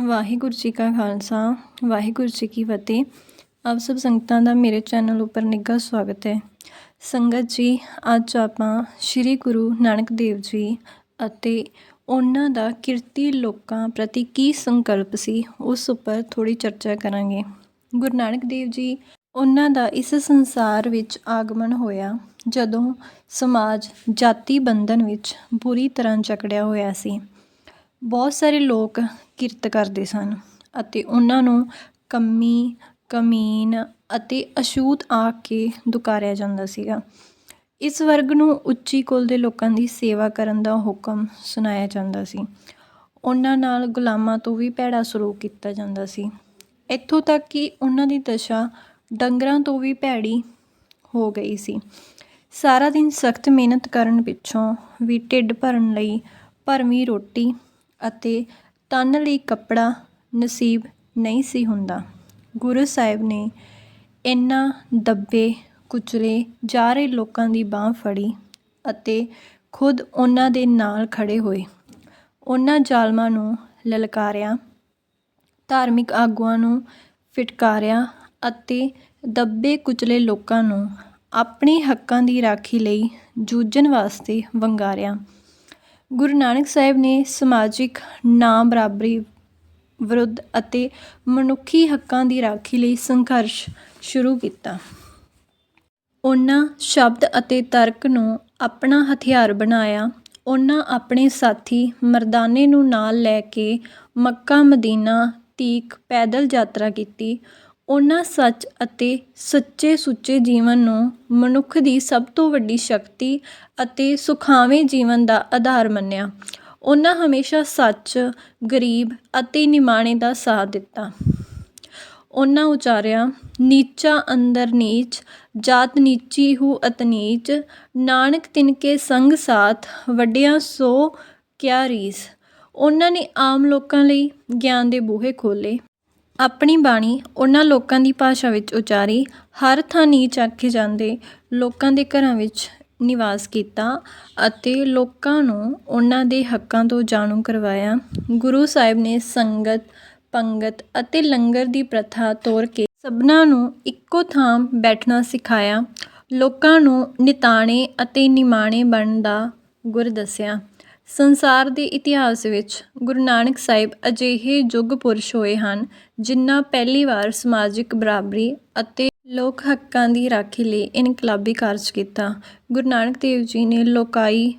ਵਾਹਿਗੁਰੂ ਜੀ ਕਾ ਖਾਲਸਾ, ਵਾਹਿਗੁਰੂ ਜੀ ਕੀ ਫਤਿਹ। ਆਪ ਸਭ ਸੰਗਤਾਂ ਦਾ ਮੇਰੇ ਚੈਨਲ ਉੱਪਰ ਨਿੱਘਾ ਸਵਾਗਤ ਹੈ। ਸੰਗਤ ਜੀ, ਅੱਜ ਆਪਾਂ ਸ੍ਰੀ ਗੁਰੂ ਨਾਨਕ ਦੇਵ ਜੀ ਅਤੇ ਉਹਨਾਂ ਦਾ ਕਿਰਤੀ ਲੋਕਾਂ ਪ੍ਰਤੀ ਕੀ ਸੰਕਲਪ ਸੀ, ਉਸ ਉੱਪਰ ਥੋੜੀ ਚਰਚਾ ਕਰਾਂਗੇ। ਗੁਰੂ ਨਾਨਕ ਦੇਵ ਜੀ, ਉਹਨਾਂ ਦਾ ਇਸ ਸੰਸਾਰ ਵਿੱਚ ਆਗਮਨ ਹੋਇਆ ਜਦੋਂ ਸਮਾਜ ਜਾਤੀ ਬੰਧਨ ਵਿੱਚ ਬੁਰੀ ਤਰ੍ਹਾਂ ਜਕੜਿਆ ਹੋਇਆ ਸੀ। ਬਹੁਤ ਸਾਰੇ ਲੋਕ ਕਿਰਤ ਕਰਦੇ ਸਨ ਅਤੇ ਉਹਨਾਂ ਨੂੰ ਕੰਮੀ, ਕਮੀਨ ਅਤੇ ਅਛੂਤ ਆਖ ਕੇ ਦੁਕਾਰਿਆ ਜਾਂਦਾ ਸੀਗਾ। ਇਸ ਵਰਗ ਨੂੰ ਉੱਚੀ ਕੁਲ ਦੇ ਲੋਕਾਂ ਦੀ ਸੇਵਾ ਕਰਨ ਦਾ ਹੁਕਮ ਸੁਣਾਇਆ ਜਾਂਦਾ ਸੀ। ਉਹਨਾਂ ਨਾਲ ਗੁਲਾਮਾਂ ਤੋਂ ਵੀ ਭੈੜਾ ਸਲੂਕ ਕੀਤਾ ਜਾਂਦਾ ਸੀ। ਇੱਥੋਂ ਤੱਕ ਕਿ ਉਹਨਾਂ ਦੀ ਦਸ਼ਾ ਡੰਗਰਾਂ ਤੋਂ ਵੀ ਭੈੜੀ ਹੋ ਗਈ ਸੀ। ਸਾਰਾ ਦਿਨ ਸਖਤ ਮਿਹਨਤ ਕਰਨ ਪਿੱਛੋਂ ਵੀ ਢਿੱਡ ਭਰਨ ਲਈ ਭਰਵੀਂ ਰੋਟੀ ਅਤੇ ਤਨ ਲਈ ਕੱਪੜਾ ਨਸੀਬ ਨਹੀਂ ਸੀ ਹੁੰਦਾ। ਗੁਰੂ ਸਾਹਿਬ ਨੇ ਇਹਨਾਂ ਦੱਬੇ ਕੁਚਲੇ ਜਾ ਰਹੇ ਲੋਕਾਂ ਦੀ ਬਾਂਹ ਫੜੀ ਅਤੇ ਖੁਦ ਉਹਨਾਂ ਦੇ ਨਾਲ ਖੜ੍ਹੇ ਹੋਏ। ਉਹਨਾਂ ਜ਼ਾਲਮਾਂ ਨੂੰ ਲਲਕਾਰਿਆ, ਧਾਰਮਿਕ ਆਗੂਆਂ ਨੂੰ ਫਿਟਕਾਰਿਆ ਅਤੇ ਦੱਬੇ ਕੁਚਲੇ ਲੋਕਾਂ ਨੂੰ ਆਪਣੇ ਹੱਕਾਂ ਦੀ ਰਾਖੀ ਲਈ ਜੂਝਣ ਵਾਸਤੇ ਵੰਗਾਰਿਆ। ਗੁਰੂ ਨਾਨਕ ਸਾਹਿਬ ਨੇ ਸਮਾਜਿਕ ਨਾ ਬਰਾਬਰੀ ਵਿਰੁੱਧ ਅਤੇ ਮਨੁੱਖੀ ਹੱਕਾਂ ਦੀ ਰਾਖੀ ਲਈ ਸੰਘਰਸ਼ ਸ਼ੁਰੂ ਕੀਤਾ। ਉਹਨਾਂ ਸ਼ਬਦ ਅਤੇ ਤਰਕ ਨੂੰ ਆਪਣਾ ਹਥਿਆਰ ਬਣਾਇਆ। ਉਹਨਾਂ ਆਪਣੇ ਸਾਥੀ ਮਰਦਾਨੇ ਨੂੰ ਨਾਲ ਲੈ ਕੇ ਮੱਕਾ ਮਦੀਨਾ ਤੀਕ ਪੈਦਲ ਯਾਤਰਾ ਕੀਤੀ। ਉਹਨਾਂ ਸੱਚ ਅਤੇ ਸੱਚੇ ਸੁੱਚੇ ਜੀਵਨ ਨੂੰ ਮਨੁੱਖ ਦੀ ਸਭ ਤੋਂ ਵੱਡੀ ਸ਼ਕਤੀ ਅਤੇ ਸੁਖਾਵੇਂ ਜੀਵਨ ਦਾ ਆਧਾਰ ਮੰਨਿਆ। ਉਹਨਾਂ ਹਮੇਸ਼ਾ ਸੱਚ, ਗਰੀਬ ਅਤੇ ਨਿਮਾਣੇ ਦਾ ਸਾਥ ਦਿੱਤਾ। ਉਹਨਾਂ ਉਚਾਰਿਆ, ਨੀਚਾ ਅੰਦਰ ਨੀਚ, ਜਾਤ ਨੀਚੀ ਹੂ ਅਤਨੀਚ ਨਾਨਕ ਤਿਨਕੇ ਸੰਗ ਸਾਥ, ਵੱਡਿਆਂ ਸੋ ਕਿਆ ਰੀਸ ਉਹਨਾਂ ਨੇ ਆਮ ਲੋਕਾਂ ਲਈ ਗਿਆਨ ਦੇ ਬੂਹੇ ਖੋਲ੍ਹੇ। ਆਪਣੀ ਬਾਣੀ ਉਹਨਾਂ ਲੋਕਾਂ ਦੀ ਭਾਸ਼ਾ ਵਿੱਚ ਉਚਾਰੀ, ਹਰ ਥਾਂ ਨੀਚ ਆਖੇ ਜਾਂਦੇ ਲੋਕਾਂ ਦੇ ਘਰਾਂ ਵਿੱਚ ਨਿਵਾਸ ਕੀਤਾ ਅਤੇ ਲੋਕਾਂ ਨੂੰ ਉਹਨਾਂ ਦੇ ਹੱਕਾਂ ਤੋਂ ਜਾਣੂ ਕਰਵਾਇਆ। ਗੁਰੂ ਸਾਹਿਬ ਨੇ ਸੰਗਤ, ਪੰਗਤ ਅਤੇ ਲੰਗਰ ਦੀ ਪ੍ਰਥਾ ਤੋੜ ਕੇ ਸਭਨਾਂ ਨੂੰ ਇੱਕੋ ਥਾਂ ਬੈਠਣਾ ਸਿਖਾਇਆ। ਲੋਕਾਂ ਨੂੰ ਨਿਤਾਣੇ ਅਤੇ ਨਿਮਾਣੇ ਬਣਨ ਦਾ ਗੁਰ ਦੱਸਿਆ। ਸੰਸਾਰ ਦੇ ਇਤਿਹਾਸ ਵਿੱਚ ਗੁਰੂ ਨਾਨਕ ਸਾਹਿਬ ਅਜਿਹੇ ਯੁੱਗ ਪੁਰਸ਼ ਹੋਏ ਹਨ, ਜਿਨ੍ਹਾਂ ਪਹਿਲੀ ਵਾਰ ਸਮਾਜਿਕ ਬਰਾਬਰੀ ਅਤੇ ਲੋਕ ਹੱਕਾਂ ਦੀ ਰਾਖੀ ਲਈ ਇਨਕਲਾਬੀ ਕਾਰਜ ਕੀਤਾ। ਗੁਰੂ ਨਾਨਕ ਦੇਵ ਜੀ ਨੇ ਲੋਕਾਈ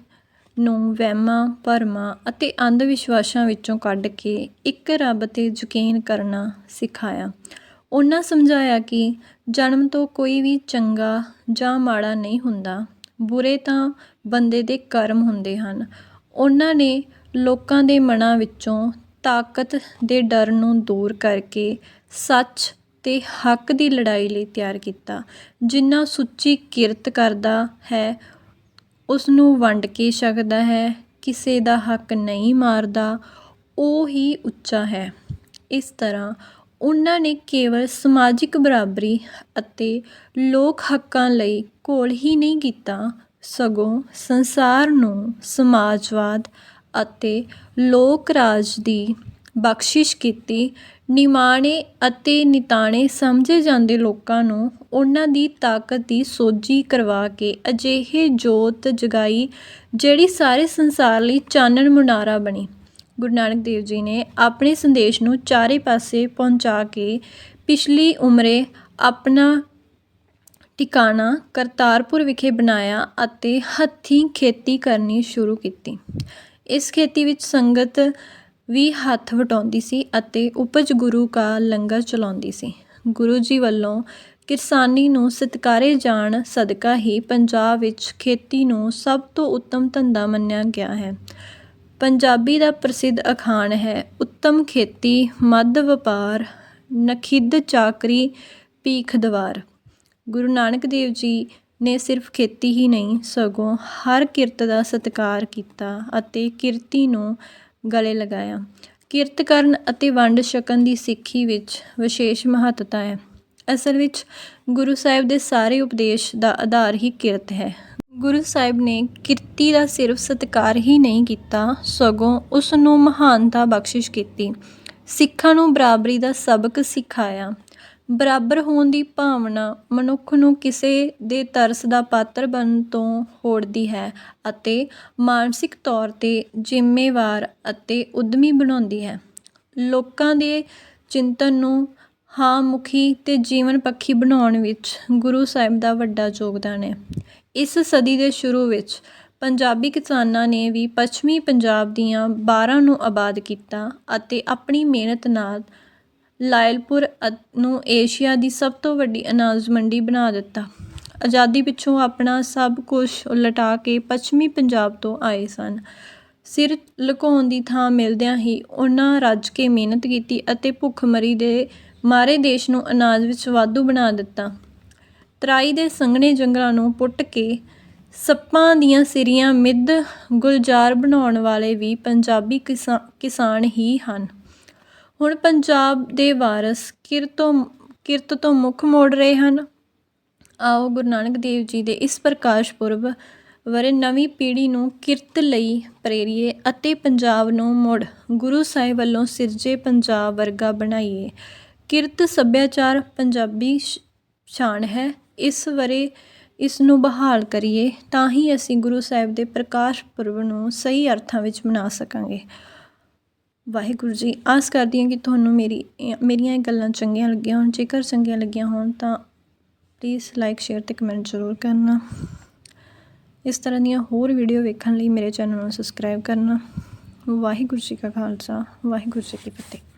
ਨੂੰ ਵਹਿਮਾਂ, ਭਰਮਾਂ ਅਤੇ ਅੰਧ ਵਿਸ਼ਵਾਸਾਂ ਵਿੱਚੋਂ ਕੱਢ ਕੇ ਇੱਕ ਰੱਬ ਤੇ ਯਕੀਨ ਕਰਨਾ ਸਿਖਾਇਆ। ਉਹਨਾਂ ਸਮਝਾਇਆ ਕਿ ਜਨਮ ਤੋਂ ਕੋਈ ਵੀ ਚੰਗਾ ਜਾਂ ਮਾੜਾ ਨਹੀਂ ਹੁੰਦਾ। ਬੁਰੇ ਤਾਂ ਬੰਦੇ ਦੇ ਕਰਮ ਹੁੰਦੇ ਹਨ। ਉਹਨਾਂ ਨੇ ਲੋਕਾਂ ਦੇ ਮਨਾਂ ਵਿੱਚੋਂ ਤਾਕਤ ਦੇ ਡਰ ਨੂੰ ਦੂਰ ਕਰਕੇ ਸੱਚ ਅਤੇ ਹੱਕ ਦੀ ਲੜਾਈ ਲਈ ਤਿਆਰ ਕੀਤਾ, ਜਿੰਨਾ ਸੁੱਚੀ ਕਿਰਤ ਕਰਦਾ ਹੈ ਉਸ ਨੂੰ ਵੰਡ ਕੇ ਛਕਦਾ ਹੈ, ਕਿਸੇ ਦਾ ਹੱਕ ਨਹੀਂ ਮਾਰਦਾ, ਉਹ ਹੀ ਉੱਚਾ ਹੈ। ਇਸ ਤਰ੍ਹਾਂ ਉਹਨਾਂ ਨੇ ਕੇਵਲ ਸਮਾਜਿਕ ਬਰਾਬਰੀ ਅਤੇ ਲੋਕ ਹੱਕਾਂ ਲਈ ਘੋਲ ਹੀ ਨਹੀਂ ਕੀਤਾ ਸਗੋਂ ਸੰਸਾਰ ਨੂੰ ਸਮਾਜਵਾਦ ਅਤੇ ਲੋਕ ਰਾਜ ਦੀ ਬਖਸ਼ਿਸ਼ ਕੀਤੀ, ਨਿਮਾਣੇ ਅਤੇ ਨਿਤਾਣੇ ਸਮਝੇ ਜਾਂਦੇ ਲੋਕਾਂ ਨੂੰ ਉਹਨਾਂ ਦੀ ਤਾਕਤ ਦੀ ਸੋਝੀ ਕਰਵਾ ਕੇ ਅਜਿਹੇ ਜੋਤ ਜਗਾਈ, ਜਿਹੜੀ ਸਾਰੇ ਸੰਸਾਰ ਲਈ ਚਾਨਣ ਮੁਨਾਰਾ ਬਣੀ। ਗੁਰੂ ਨਾਨਕ ਦੇਵ ਜੀ ਨੇ ਆਪਣੇ ਸੰਦੇਸ਼ ਨੂੰ ਚਾਰੇ ਪਾਸੇ ਪਹੁੰਚਾ ਕੇ ਪਿਛਲੀ ਉਮਰੇ ਆਪਣਾ ਟਿਕਾਣਾ ਕਰਤਾਰਪੁਰ ਵਿਖੇ ਬਣਾਇਆ ਅਤੇ ਹੱਥੀਂ ਖੇਤੀ ਕਰਨੀ ਸ਼ੁਰੂ ਕੀਤੀ। ਇਸ ਖੇਤੀ ਵਿੱਚ ਸੰਗਤ ਵੀ ਹੱਥ ਵਟਾਉਂਦੀ ਸੀ ਅਤੇ ਉਪਜ ਗੁਰੂ ਕਾ ਲੰਗਰ ਚਲਾਉਂਦੀ ਸੀ। ਗੁਰੂ ਜੀ ਵੱਲੋਂ ਕਿਰਸਾਨੀ ਨੂੰ ਸਤਿਕਾਰੇ ਜਾਣ ਸਦਕਾ ਹੀ ਪੰਜਾਬ ਵਿੱਚ ਖੇਤੀ ਨੂੰ ਸਭ ਤੋਂ ਉੱਤਮ ਧੰਦਾ ਮੰਨਿਆ ਗਿਆ ਹੈ। ਪੰਜਾਬੀ ਦਾ ਪ੍ਰਸਿੱਧ ਅਖਾਣ ਹੈ, ਉੱਤਮ ਖੇਤੀ, ਮੱਧ ਵਪਾਰ, ਨਖਿੱਧ ਚਾਕਰੀ, ਭੀਖ ਦਵਾਰ। ਗੁਰੂ ਨਾਨਕ ਦੇਵ ਜੀ ਨੇ ਸਿਰਫ ਖੇਤੀ ਹੀ ਨਹੀਂ, ਸਗੋਂ ਹਰ ਕਿਰਤ ਦਾ ਸਤਿਕਾਰ ਕੀਤਾ ਅਤੇ ਕਿਰਤੀ ਨੂੰ ਗਲੇ ਲਗਾਇਆ। ਕਿਰਤ ਕਰਨ ਅਤੇ ਵੰਡ ਛਕਣ ਦੀ ਸਿੱਖੀ ਵਿੱਚ ਵਿਸ਼ੇਸ਼ ਮਹੱਤਤਾ ਹੈ। ਅਸਲ ਵਿੱਚ ਗੁਰੂ ਸਾਹਿਬ ਦੇ ਸਾਰੇ ਉਪਦੇਸ਼ ਦਾ ਆਧਾਰ ਹੀ ਕਿਰਤ ਹੈ। ਗੁਰੂ ਸਾਹਿਬ ਨੇ ਕਿਰਤੀ ਦਾ ਸਿਰਫ ਸਤਿਕਾਰ ਹੀ ਨਹੀਂ ਕੀਤਾ, ਸਗੋਂ ਉਸ ਨੂੰ ਮਹਾਨਤਾ ਬਖਸ਼ਿਸ਼ ਕੀਤੀ। ਸਿੱਖਾਂ ਨੂੰ ਬਰਾਬਰੀ ਦਾ ਸਬਕ ਸਿਖਾਇਆ। ਬਰਾਬਰ ਹੋਣ ਦੀ ਭਾਵਨਾ ਮਨੁੱਖ ਨੂੰ ਕਿਸੇ ਦੇ ਤਰਸ ਦਾ ਪਾਤਰ ਬਣਨ ਤੋਂ ਹੋੜਦੀ ਹੈ ਅਤੇ ਮਾਨਸਿਕ ਤੌਰ 'ਤੇ ਜ਼ਿੰਮੇਵਾਰ ਅਤੇ ਉਦਮੀ ਬਣਾਉਂਦੀ ਹੈ। ਲੋਕਾਂ ਦੇ ਚਿੰਤਨ ਨੂੰ ਹਾਂ ਮੁਖੀ ਤੇ ਜੀਵਨ ਪੱਖੀ ਬਣਾਉਣ ਵਿੱਚ ਗੁਰੂ ਸਾਹਿਬ ਦਾ ਵੱਡਾ ਯੋਗਦਾਨ ਹੈ। ਇਸ ਸਦੀ ਦੇ ਸ਼ੁਰੂ ਵਿੱਚ ਪੰਜਾਬੀ ਕਿਸਾਨਾਂ ਨੇ ਵੀ ਪੱਛਮੀ ਪੰਜਾਬ ਦੀਆਂ ਬਾਰਾਂ ਨੂੰ ਆਬਾਦ ਕੀਤਾ ਅਤੇ ਆਪਣੀ ਮਿਹਨਤ ਨਾਲ ਲਾਇਲਪੁਰ ਅ- ਨੂੰ ਏਸ਼ੀਆ ਦੀ ਸਭ ਤੋਂ ਵੱਡੀ ਅਨਾਜ ਮੰਡੀ ਬਣਾ ਦਿੱਤਾ। ਆਜ਼ਾਦੀ ਪਿੱਛੋਂ ਆਪਣਾ ਸਭ ਕੁਝ ਲਟਾ ਕੇ ਪੱਛਮੀ ਪੰਜਾਬ ਤੋਂ ਆਏ ਸਨ। ਸਿਰ ਲੁਕਾਉਣ ਦੀ ਥਾਂ ਮਿਲਦਿਆਂ ਹੀ ਉਹਨਾਂ ਰੱਜ ਕੇ ਮਿਹਨਤ ਕੀਤੀ ਅਤੇ ਭੁੱਖਮਰੀ ਦੇ ਮਾਰੇ ਦੇਸ਼ ਨੂੰ ਅਨਾਜ ਵਿੱਚ ਵਾਧੂ ਬਣਾ ਦਿੱਤਾ। ਤਰਾਈ ਦੇ ਸੰਘਣੇ ਜੰਗਲਾਂ ਨੂੰ ਪੁੱਟ ਕੇ ਸੱਪਾਂ ਦੀਆਂ ਸਿਰੀਆਂ ਮਿੱਧ ਗੁਲਜ਼ਾਰ ਬਣਾਉਣ ਵਾਲੇ ਵੀ ਪੰਜਾਬੀ ਕਿਸਾ- ਕਿਸਾਨ ਹੀ ਹਨ। ਹੁਣ ਪੰਜਾਬ ਦੇ ਵਾਰਸ ਕਿਰਤੋਂ ਕਿਰਤ ਤੋਂ ਮੁੱਖ ਮੋੜ ਰਹੇ ਹਨ? ਆਓ ਗੁਰੂ ਨਾਨਕ ਦੇਵ ਜੀ ਦੇ ਇਸ ਪ੍ਰਕਾਸ਼ ਪੁਰਬ ਵਰੇ ਨਵੀਂ ਪੀੜ੍ਹੀ ਨੂੰ ਕਿਰਤ ਲਈ ਪ੍ਰੇਰੀਏ ਅਤੇ ਪੰਜਾਬ ਨੂੰ ਮੁੜ ਗੁਰੂ ਸਾਹਿਬ ਵੱਲੋਂ ਸਿਰਜੇ ਪੰਜਾਬ ਵਰਗਾ ਬਣਾਈਏ। ਕਿਰਤ ਸੱਭਿਆਚਾਰ ਪੰਜਾਬੀ ਸ਼ਾਨ ਹੈ। ਇਸ ਵਰੇ ਇਸ ਨੂੰ ਬਹਾਲ ਕਰੀਏ ਤਾਂ ਹੀ ਅਸੀਂ ਗੁਰੂ ਸਾਹਿਬ ਦੇ ਪ੍ਰਕਾਸ਼ ਪੁਰਬ ਨੂੰ ਸਹੀ ਅਰਥਾਂ ਵਿੱਚ ਮਨਾ ਸਕਾਂਗੇ। ਵਾਹਿਗੁਰੂ ਜੀ, ਆਸ ਕਰਦੀ ਹਾਂ ਕਿ ਤੁਹਾਨੂੰ ਮੇਰੀ, ਮੇਰੀਆਂ ਇਹ ਗੱਲਾਂ ਚੰਗੀਆਂ ਲੱਗੀਆਂ ਹੋਣ, ਜੇਕਰ ਚੰਗੀਆਂ ਲੱਗੀਆਂ ਹੋਣ ਤਾਂ ਪਲੀਜ਼ ਲਾਈਕ ਸ਼ੇਅਰ ਤੇ ਕਮੈਂਟ ਜ਼ਰੂਰ ਕਰਨਾ। ਇਸ ਤਰ੍ਹਾਂ ਦੀਆਂ ਹੋਰ ਵੀਡੀਓ ਵੇਖਣ ਲਈ ਮੇਰੇ ਚੈਨਲ ਨੂੰ ਸਬਸਕ੍ਰਾਈਬ ਕਰਨਾ। ਵਾਹਿਗੁਰੂ ਜੀ ਕਾ ਖਾਲਸਾ, ਵਾਹਿਗੁਰੂ ਜੀ ਕੀ ਫਤਿਹ।